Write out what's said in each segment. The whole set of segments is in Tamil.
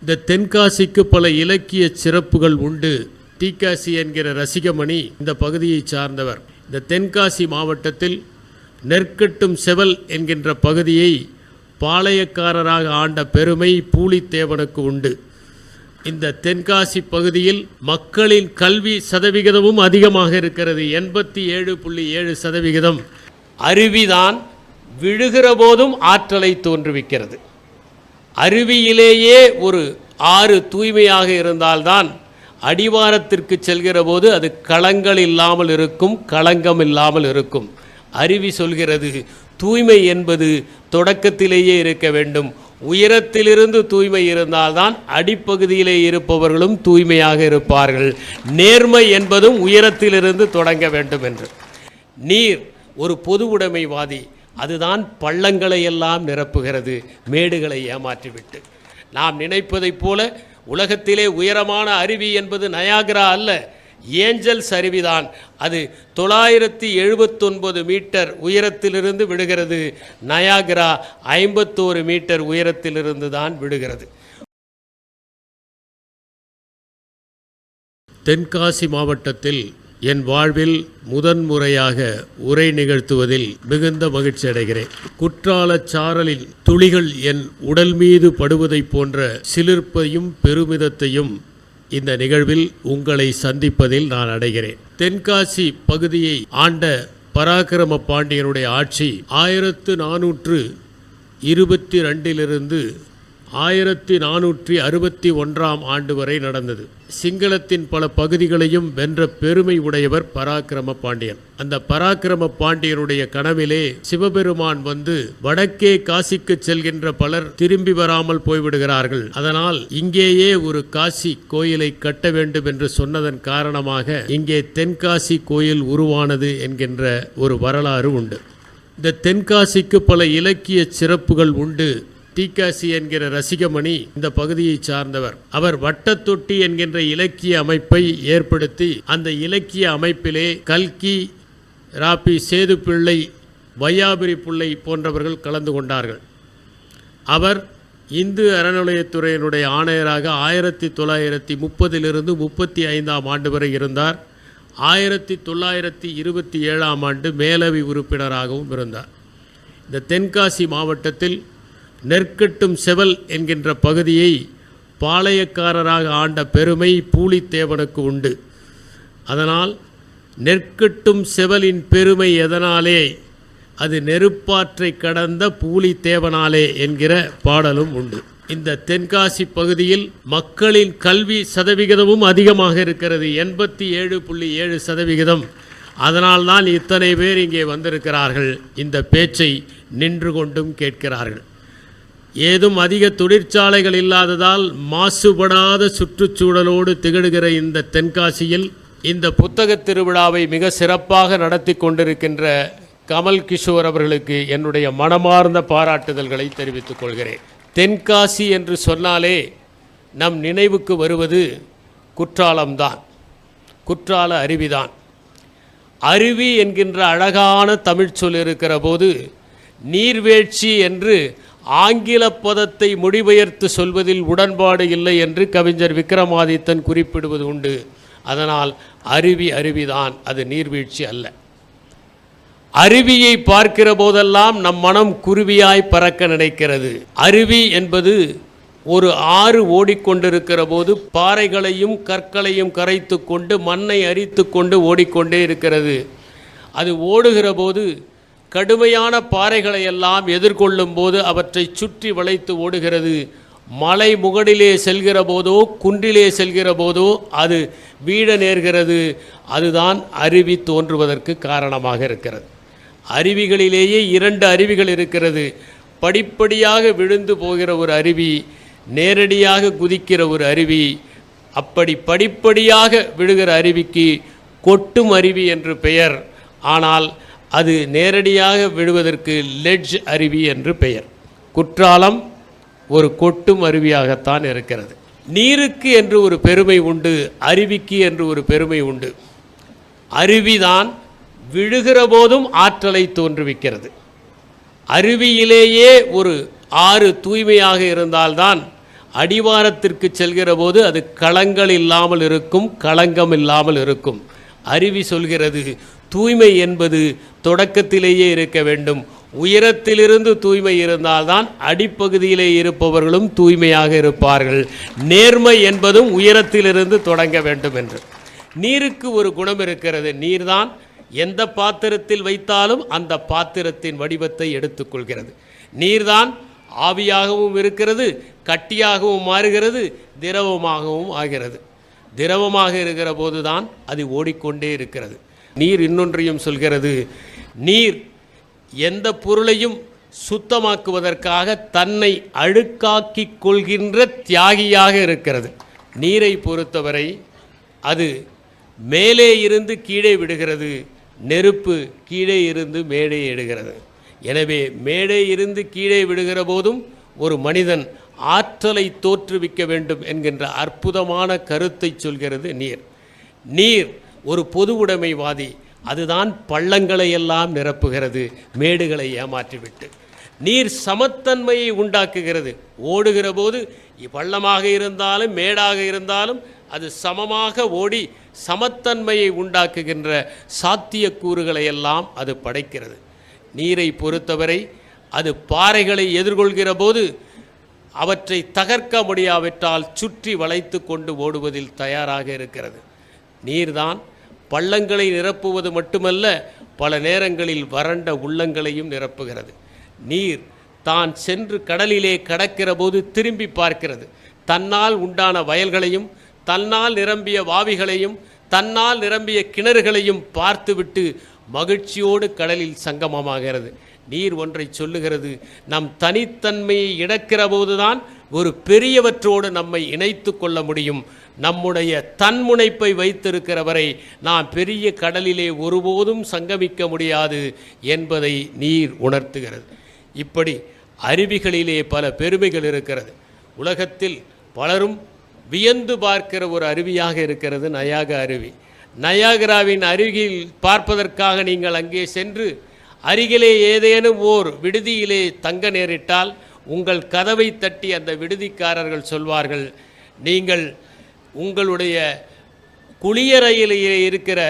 இந்த தென்காசிக்கு பல இலக்கிய சிறப்புகள் உண்டு. தீக்காசி என்கிற ரசிகமணி இந்த பகுதியைச் சார்ந்தவர். இந்த தென்காசி மாவட்டத்தில் நெற்கட்டும் செவல் என்கின்ற பகுதியை பாளையக்காரராக ஆண்ட பெருமை பூலித்தேவனுக்கு உண்டு. இந்த தென்காசி பகுதியில் மக்களின் கல்வி சதவிகிதமும் அதிகமாக இருக்கிறது. எண்பத்தி ஏழு புள்ளி ஏழு சதவிகிதம். அருவிதான் விழுகிற போதும் ஆற்றலை தோன்றுவிக்கிறது. அருவியிலேயே ஒரு ஆறு தூய்மையாக இருந்தால்தான் அடிவாரத்திற்கு செல்கிற போது அது களங்கள் இல்லாமல் இருக்கும் களங்கம் இல்லாமல் இருக்கும். அருவி சொல்கிறது தூய்மை என்பது தொடக்கத்திலேயே இருக்க வேண்டும். உயரத்திலிருந்து தூய்மை இருந்தால்தான் அடிப்பகுதியிலே இருப்பவர்களும் தூய்மையாக இருப்பார்கள். நேர்மை என்பதும் உயரத்திலிருந்து தொடங்க வேண்டும் என்று. நீர் ஒரு பொது உடைமைவாதி. அதுதான் பள்ளங்களை எல்லாம் நிரப்புகிறது மேடுகளை ஏமாற்றிவிட்டு. நாம் நினைப்பதைப் போல உலகத்திலே உயரமான அருவி என்பது நயாகரா அல்ல ஏஞ்சல்ஸ் அருவிதான். அது தொள்ளாயிரத்தி எழுபத்தொன்பது மீட்டர் உயரத்திலிருந்து விடுகிறது நயாகரா ஐம்பத்தோரு மீட்டர் உயரத்திலிருந்து தான் விடுகிறது. தென்காசி மாவட்டத்தில் என் வாழ்வில் முதன்முறையாக உரை நிகழ்த்துவதில் மிகுந்த மகிழ்ச்சி அடைகிறேன். குற்றாலச் சாரலின் துளிகள் என் உடல் மீது படுவதைப் போன்ற சிலிர்ப்பையும் பெருமிதத்தையும் இந்த நிகழ்வில் உங்களை சந்திப்பதில் நான் அடைகிறேன். தென்காசி பகுதியை ஆண்ட பராக்கிரம பாண்டியனுடைய ஆட்சி ஆயிரத்து நானூற்று இருபத்தி ரெண்டிலிருந்து ஆயிரத்தி நானூற்றி அறுபத்தி ஒன்றாம் ஆண்டு வரை நடந்தது. சிங்களத்தின் பல பகுதிகளையும் வென்ற பெருமை உடையவர் பராக்கிரம பாண்டியன். அந்த பராக்கிரம பாண்டியனுடைய கனவிலே சிவபெருமான் வந்து வடக்கே காசிக்கு செல்கின்ற பலர் திரும்பி வராமல் போய்விடுகிறார்கள். அதனால் இங்கேயே ஒரு காசி கோயிலை கட்ட வேண்டும் என்று சொன்னதன் காரணமாக இங்கே தென்காசி கோயில் உருவானது என்கின்ற ஒரு வரலாறு உண்டு. இந்த தென்காசிக்கு பல இலக்கிய சிறப்புகள் உண்டு. டிகாசி என்கிற ரசிகமணி இந்த பகுதியைச் சார்ந்தவர். அவர் வட்டத்தொட்டி என்கின்ற இலக்கிய அமைப்பை ஏற்படுத்தி அந்த இலக்கிய அமைப்பிலே கல்கி ராபி சேதுப்பிள்ளை வையாபுரி பிள்ளை போன்றவர்கள் கலந்து கொண்டார்கள். அவர் இந்து அறநிலையத்துறையினுடைய ஆணையராக ஆயிரத்தி தொள்ளாயிரத்தி முப்பதிலிருந்து முப்பத்தி ஐந்தாம் ஆண்டு வரை இருந்தார். ஆயிரத்தி தொள்ளாயிரத்தி இருபத்தி ஏழாம் ஆண்டு மேலவை உறுப்பினராகவும் இருந்தார். இந்த தென்காசி மாவட்டத்தில் நெற்கட்டும் செவல் என்கின்ற பகுதியை பாளையக்காரராக ஆண்ட பெருமை பூலித்தேவனுக்கு உண்டு. அதனால் நெற்கட்டும் செவலின் பெருமை எதனாலே? அது நெருப்பாற்றை கடந்த பூலித்தேவனாலே என்கிற பாடலும் உண்டு. இந்த தென்காசி பகுதியில் மக்களின் கல்வி சதவிகிதமும் அதிகமாக இருக்கிறது. எண்பத்தி ஏழு புள்ளி ஏழு சதவிகிதம். அதனால்தான் இத்தனை பேர் இங்கே வந்திருக்கிறார்கள். இந்த பேச்சை நின்று கொண்டும் கேட்கிறார்கள். ஏதும் அதிக தொழிற்சாலைகள் இல்லாததால் மாசுபடாத சுற்றுச்சூழலோடு திகழ்கிற இந்த தென்காசியில் இந்த புத்தகத் திருவிழாவை மிக சிறப்பாக நடத்தி கொண்டிருக்கின்ற கமல் கிஷோர் அவர்களுக்கு என்னுடைய மனமார்ந்த பாராட்டுதல்களை தெரிவித்துக் கொள்கிறேன். தென்காசி என்று சொன்னாலே நம் நினைவுக்கு வருவது குற்றாலம்தான். குற்றால அருவிதான். அருவி என்கின்ற அழகான தமிழ்ச்சொல் இருக்கிற போது நீர்வீழ்ச்சி என்று ஆங்கில பதத்தை மொழிபெயர்த்து சொல்வதில் உடன்பாடு இல்லை என்று கவிஞர் விக்ரமாதித்தன் குறிப்பிடுவது உண்டு. அதனால் அருவி அருவிதான் அது நீர்வீழ்ச்சி அல்ல. அருவியை பார்க்கிற போதெல்லாம் நம் மனம் குருவியாய் பறக்க நினைக்கிறது. அருவி என்பது ஒரு ஆறு ஓடிக்கொண்டிருக்கிற போது பாறைகளையும் கற்களையும் கரைத்து கொண்டு மண்ணை அரித்து கொண்டு ஓடிக்கொண்டே இருக்கிறது. அது ஓடுகிற போது கடுமையான பாறைகளை எல்லாம் எதிர்கொள்ளும் போது அவற்றை சுற்றி வளைத்து ஓடுகிறது. மலை முகடிலே செல்கிற போதோ குன்றிலே செல்கிற போதோ அது வீழ நேர்கிறது. அதுதான் அருவி தோன்றுவதற்கு காரணமாக இருக்கிறது. அருவிகளிலேயே இரண்டு அருவிகள் இருக்கிறது. படிப்படியாக விழுந்து போகிற ஒரு அருவி நேரடியாக குதிக்கிற ஒரு அருவி அப்படி படிப்படியாக விழுகிற அருவிக்கு கொட்டும் அருவி என்று பெயர். ஆனால் அது நேரடியாக விழுவதற்கு லெட்ஜ் அருவி என்று பெயர். குற்றாலம் ஒரு கொட்டும் அருவியாகத்தான் இருக்கிறது. நீருக்கு என்று ஒரு பெருமை உண்டு அருவிக்கு என்று ஒரு பெருமை உண்டு. அருவிதான் விழுகிற போதும் ஆற்றலை தோன்றுவிக்கிறது. அருவியிலேயே ஒரு ஆறு தூய்மையாக இருந்தால்தான் அடிவாரத்திற்கு செல்கிற போது அது களங்கள் இல்லாமல் இருக்கும் களங்கம் இல்லாமல் இருக்கும். அருவி சொல்கிறது தூய்மை என்பது தொடக்கத்திலேயே இருக்க வேண்டும். உயரத்திலிருந்து தூய்மை இருந்தால்தான் அடிப்பகுதியிலே இருப்பவர்களும் தூய்மையாக இருப்பார்கள். நேர்மை என்பதும் உயரத்திலிருந்து தொடங்க வேண்டும் என்று. நீருக்கு ஒரு குணம் இருக்கிறது. நீர்தான் எந்த பாத்திரத்தில் வைத்தாலும் அந்த பாத்திரத்தின் வடிவத்தை எடுத்துக்கொள்கிறது. நீர்தான் ஆவியாகவும் இருக்கிறது கட்டியாகவும் மாறுகிறது திரவமாகவும் ஆகிறது. திரவமாக இருக்கிற போதுதான் அது ஓடிக்கொண்டே இருக்கிறது. நீர் இன்னொன்றையும் சொல்கிறது. நீர் எந்த பொருளையும் சுத்தமாக்குவதற்காக தன்னை அழுக்காக்கிக் கொள்கின்ற தியாகியாக இருக்கிறது. நீரை பொறுத்தவரை அது மேலே இருந்து கீழே விடுகிறது. நெருப்பு கீழே இருந்து மேலே எடுகிறது எனவே மேலே இருந்து கீழே விடுகிற போதும் ஒரு மனிதன் ஆற்றலை தோற்றுவிக்க வேண்டும் என்கின்ற அற்புதமான கருத்தை சொல்கிறது நீர். நீர் ஒரு பொது உடைமைவாதி அதுதான் பள்ளங்களை எல்லாம் நிரப்புகிறது மேடுகளை ஏமாற்றிவிட்டு. நீர் சமத்தன்மையை உண்டாக்குகிறது. ஓடுகிற போது பள்ளமாக இருந்தாலும் மேடாக இருந்தாலும் அது சமமாக ஓடி சமத்தன்மையை உண்டாக்குகின்ற சாத்தியக்கூறுகளை எல்லாம் அது படைக்கிறது. நீரை பொறுத்தவரை அது பாறைகளை எதிர்கொள்கிற போது அவற்றை தகர்க்க முடியாவிட்டால் சுற்றி வளைத்து கொண்டு ஓடுவதில் தயாராக இருக்கிறது. நீர்தான் பள்ளங்களை நிரப்புவது மட்டுமல்ல பல நேரங்களில் வறண்ட உள்ளங்களையும் நிரப்புகிறது. நீர் தான் சென்று கடலிலே கடக்கிற போது திரும்பி பார்க்கிறது. தன்னால் உண்டான வயல்களையும் தன்னால் நிரம்பிய வாவிகளையும் தன்னால் நிரம்பிய கிணறுகளையும் பார்த்துவிட்டு மகிழ்ச்சியோடு கடலில் சங்கமமாகிறது. நீர் ஒன்றை சொல்லுகிறது நம் தனித்தன்மையை இழக்கிற போதுதான் ஒரு பெரியவற்றோடு நம்மை இணைத்து கொள்ள முடியும். நம்முடைய தன்முனைப்பை வைத்திருக்கிறவரை நாம் பெரிய கடலிலே ஒருபோதும் சங்கமிக்க முடியாது என்பதை நீர் உணர்த்துகிறது. இப்படி அருவிகளிலே பல பெருமைகள் இருக்கிறது. உலகத்தில் பலரும் வியந்து பார்க்கிற ஒரு அருவியாக இருக்கிறது நயாக அருவி. நயாகராவின் அருகில் பார்ப்பதற்காக நீங்கள் அங்கே சென்று அருகிலே ஏதேனும் ஓர் விடுதியிலே தங்க நேரிட்டால் உங்கள் கதவை தட்டி அந்த விடுதிக்காரர்கள் சொல்வார்கள் நீங்கள் உங்களுடைய குளியறையிலேயே இருக்கிற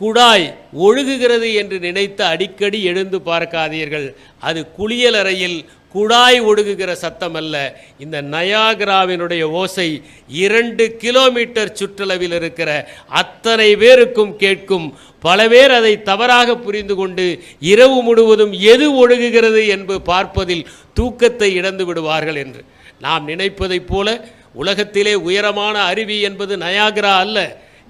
குழாய் ஒழுகுகிறது என்று நினைத்து அடிக்கடி எழுந்து பார்க்காதீர்கள். அது குளியலறையில் குழாய் ஒடுகுகிற சத்தம் அல்ல இந்த நயாகராவினுடைய ஓசை இரண்டு கிலோமீட்டர் சுற்றளவில் இருக்கிற அத்தனை பேருக்கும் கேட்கும் பல பேர் அதை தவறாக புரிந்து கொண்டு இரவு முழுவதும் எது ஒழுகுகிறது என்று பார்ப்பதில் தூக்கத்தை இழந்து விடுவார்கள் என்று. நாம் நினைப்பதைப் போல உலகத்திலே உயரமான அருவி என்பது நயாகரா அல்ல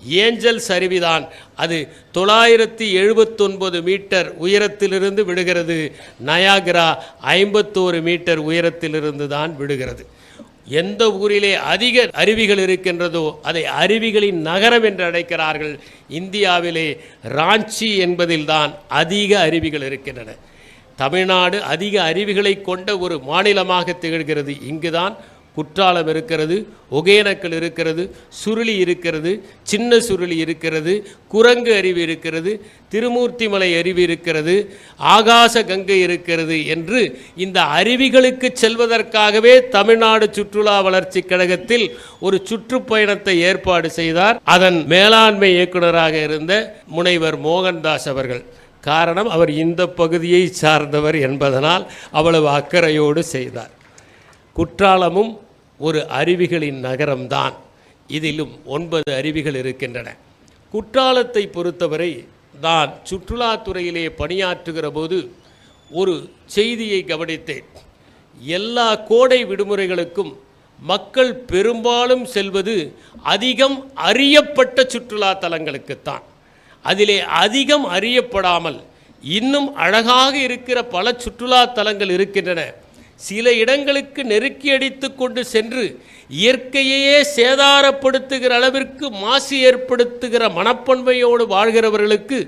ஏஞ்சல்ஸ் அருவிதான் அது தொள்ளாயிரத்தி எழுபத்தொன்பது மீட்டர் உயரத்திலிருந்து விடுகிறது. நயாகரா ஐம்பத்தோரு மீட்டர் உயரத்திலிருந்து தான் விடுகிறது. எந்த ஊரிலே அதிக அருவிகள் இருக்கின்றதோ அதை அருவிகளின் நகரம் என்று அழைக்கிறார்கள். இந்தியாவிலே ராஞ்சி என்பதில்தான் அதிக அருவிகள் இருக்கின்றன. தமிழ்நாடு அதிக அருவிகளை கொண்ட ஒரு மாநிலமாக திகழ்கிறது. இங்குதான் குற்றாலம் இருக்கிறது ஒகேனக்கல் இருக்கிறது சுருளி இருக்கிறது சின்ன சுருளி இருக்கிறது குரங்கு அருவி இருக்கிறது திருமூர்த்திமலை அருவி இருக்கிறது ஆகாச கங்கை இருக்கிறது என்று இந்த அருவிகளுக்கு செல்வதற்காகவே தமிழ்நாடு சுற்றுலா வளர்ச்சி கழகத்தில் ஒரு சுற்றுப்பயணத்தை ஏற்பாடு செய்தார். அதன் மேலாண்மை இயக்குனராக இருந்த முனைவர் மோகன்தாஸ் அவர்கள். காரணம் அவர் இந்த பகுதியை சார்ந்தவர் என்பதனால் அவ்வளவு அக்கறையோடு செய்தார். குற்றாலமும் ஒரு அருவிகளின் நகரம்தான். இதிலும் ஒன்பது அருவிகள் இருக்கின்றன. குற்றாலத்தை பொறுத்தவரை நான் சுற்றுலாத்துறையிலே பணியாற்றுகிற போது ஒரு செய்தியை கவனித்தேன். எல்லா கோடை விடுமுறைகளுக்கும் மக்கள் பெரும்பாலும் செல்வது அதிகம் அறியப்பட்ட சுற்றுலா தலங்களுக்குத்தான். அதிலே அதிகம் அறியப்படாமல் இன்னும் அழகாக இருக்கிற பல சுற்றுலா தலங்கள் இருக்கின்றன. சில இடங்களுக்கு நெருக்கி அடித்து கொண்டு சென்று இயற்கையையே சேதாரப்படுத்துகிற அளவிற்கு மாசு ஏற்படுத்துகிற மனப்பன்மையோடு வாழ்கிறவர்களுக்கு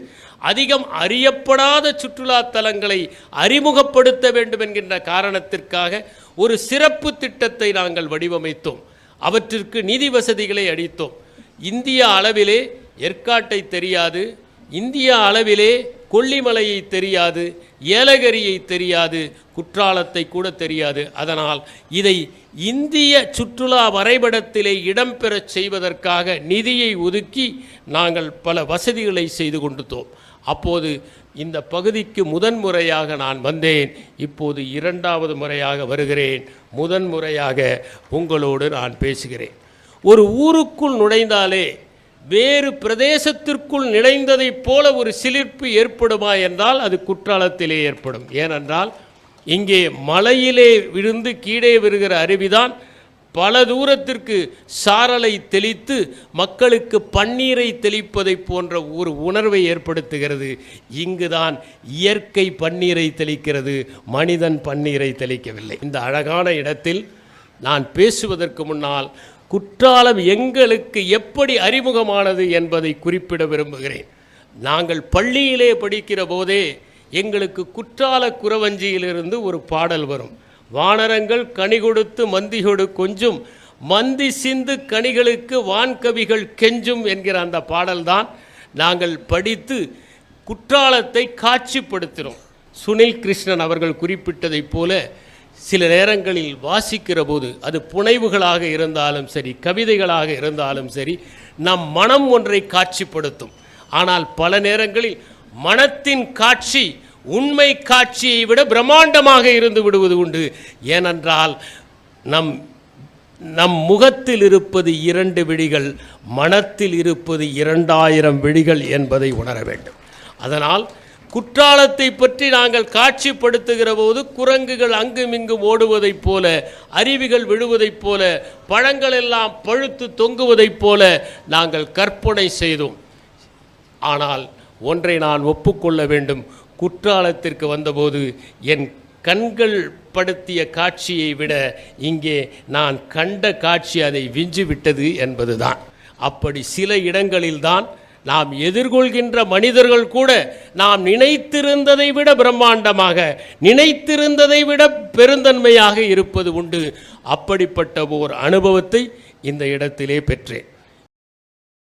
அதிகம் அறியப்படாத சுற்றுலா தலங்களை அறிமுகப்படுத்த வேண்டும் என்கின்ற காரணத்திற்காக ஒரு சிறப்பு திட்டத்தை நாங்கள் வடிவமைத்தோம். அவற்றிற்கு நிதி வசதிகளை அளித்தோம். இந்திய அளவிலே ஏற்காட்டை தெரியாது. இந்திய அளவிலே கொல்லிமலையை தெரியாது ஏலகிரியை தெரியாது குற்றாலத்தை கூட தெரியாது. அதனால் இதை இந்திய சுற்றுலா வரைபடத்திலே இடம்பெறச் செய்வதற்காக நிதியை ஒதுக்கி நாங்கள் பல வசதிகளை செய்து கொண்டுத்தோம் அப்போது இந்த பகுதிக்கு முதன்முறையாக நான் வந்தேன். இப்போது இரண்டாவது முறையாக வருகிறேன். முதன்முறையாக உங்களோடு நான் பேசுகிறேன். ஒரு ஊருக்குள் நுழைந்தாலே வேறு பிரதேசத்திற்குள் நிலைந்ததைப் போல ஒரு சிலிர்ப்பு ஏற்படுமா என்றால் அது குற்றாலத்திலே ஏற்படும். ஏனென்றால் இங்கே மலையிலே விழுந்து கீழே வருகிற அருவிதான் பல தூரத்திற்கு சாரலை தெளித்து மக்களுக்கு பன்னீரை தெளிப்பதைப் போன்ற ஒரு உணர்வை ஏற்படுத்துகிறது. இங்குதான் இயற்கை பன்னீரை தெளிக்கிறது மனிதன் பன்னீரை தெளிக்கவில்லை. இந்த அழகான இடத்தில் நான் பேசுவதற்கு முன்னால் குற்றாலம் எங்களுக்கு எப்படி அறிமுகமானது என்பதை குறிப்பிட விரும்புகிறேன். நாங்கள் பள்ளியிலே படிக்கிற போதே எங்களுக்கு குற்றால குறவஞ்சியிலிருந்து ஒரு பாடல் வரும். வானரங்கள் கனி கொடுத்து மந்திகொடு கொஞ்சும் மந்தி சிந்து கனிகளுக்கு வான்கவிகள் கெஞ்சும் என்கிற அந்த பாடல்தான் நாங்கள் படித்து குற்றாலத்தை காட்சிப்படுத்தினோம். சுனில் கிருஷ்ணன் அவர்கள் குறிப்பிட்டதைப் போல சில நேரங்களில் வாசிக்கிற போது அது புனைவுகளாக இருந்தாலும் சரி கவிதைகளாக இருந்தாலும் சரி நம் மனம் ஒன்றை காட்சிப்படுத்தும். ஆனால் பல நேரங்களில் மனத்தின் காட்சி உண்மை காட்சியை விட பிரம்மாண்டமாக இருந்து விடுவது உண்டு. ஏனென்றால் நம் நம் முகத்தில் இருப்பது இரண்டு விழிகள் மனத்தில் இருப்பது இரண்டாயிரம் விழிகள் என்பதை உணர வேண்டும். அதனால் குற்றாலத்தை பற்றி நாங்கள் காட்சிப்படுத்துகிற போது குரங்குகள் அங்குமிங்கும் ஓடுவதைப் போல அருவிகள் விழுவதைப் போல பழங்கள் எல்லாம் பழுத்து தொங்குவதைப் போல நாங்கள் கற்பனை செய்தோம். ஆனால் ஒன்றை நான் ஒப்புக்கொள்ள வேண்டும். குற்றாலத்திற்கு வந்தபோது என் கண்கள் படுத்திய காட்சியை விட இங்கே நான் கண்ட காட்சி அதை விஞ்சிவிட்டது என்பதுதான். அப்படி சில இடங்களில்தான் நாம் எதிர்கொள்கின்ற மனிதர்கள் கூட நாம் நினைத்திருந்ததை விட பிரம்மாண்டமாக நினைத்திருந்ததை விட பெருந்தன்மையாக இருப்பது உண்டு. அப்படிப்பட்ட ஓர் அனுபவத்தை இந்த இடத்திலே பெற்றேன்.